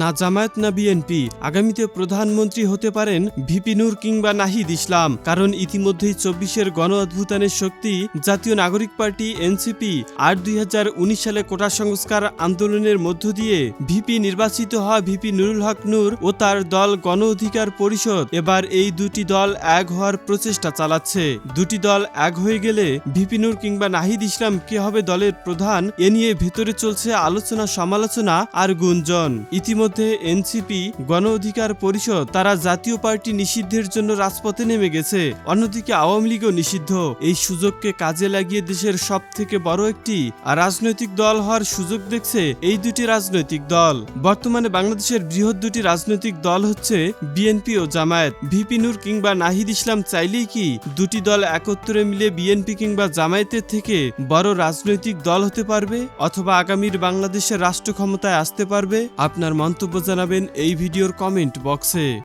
না জামায়াত না বিএনপি, আগামীতে প্রধানমন্ত্রী হতে পারেন ভিপি নূর কিংবা নাহিদ ইসলাম। কারণ ইতিমধ্যেই চব্বিশের গণ অভ্যুত্থানের শক্তি জাতীয় নাগরিক পার্টি এনসিপি আর দুই হাজার উনিশ সালে কোটা সংস্কার আন্দোলনের মধ্য দিয়ে ভিপি নির্বাচিত হওয়া ভিপি নুরুল হক নূর ও তার দল গণ অধিকার পরিষদ এবার এই দুটি দল এক হওয়ার প্রচেষ্টা চালাচ্ছে। দুটি দল এক হয়ে গেলে ভিপি নূর কিংবা নাহিদ ইসলাম কে হবে দলের প্রধান, এ নিয়ে ভেতরে চলছে আলোচনা সমালোচনা আর গুঞ্জন। ইতিমধ্যে এনসিপি, গণ অধিকার পরিষদ, তারা জাতীয় পার্টি নিষিদ্ধের জন্য রাজপথে নেমে গেছে। অন্যদিকে আওয়ামী লীগও নিষিদ্ধ। এই সুযোগকে কাজে লাগিয়ে দেশের সব থেকে বড় একটি রাজনৈতিক দল হওয়ার সুযোগ দেখছে এই দুটি রাজনৈতিক দল। বর্তমানে বাংলাদেশের বৃহৎ দুটি রাজনৈতিক দল হচ্ছে বিএনপি ও জামায়াত। ভিপি নূর কিংবা নাহিদ ইসলাম চাইলেই কি দুটি দল একত্রে মিলে বিএনপি কিংবা জামায়াতের থেকে বড় রাজনৈতিক দল হতে পারবে? অথবা আগামীর বাংলাদেশের রাষ্ট্র ক্ষমতায় আসতে পারবে? আপনার মন্তব্য জানাবেন এই ভিডিওর কমেন্ট বক্সে।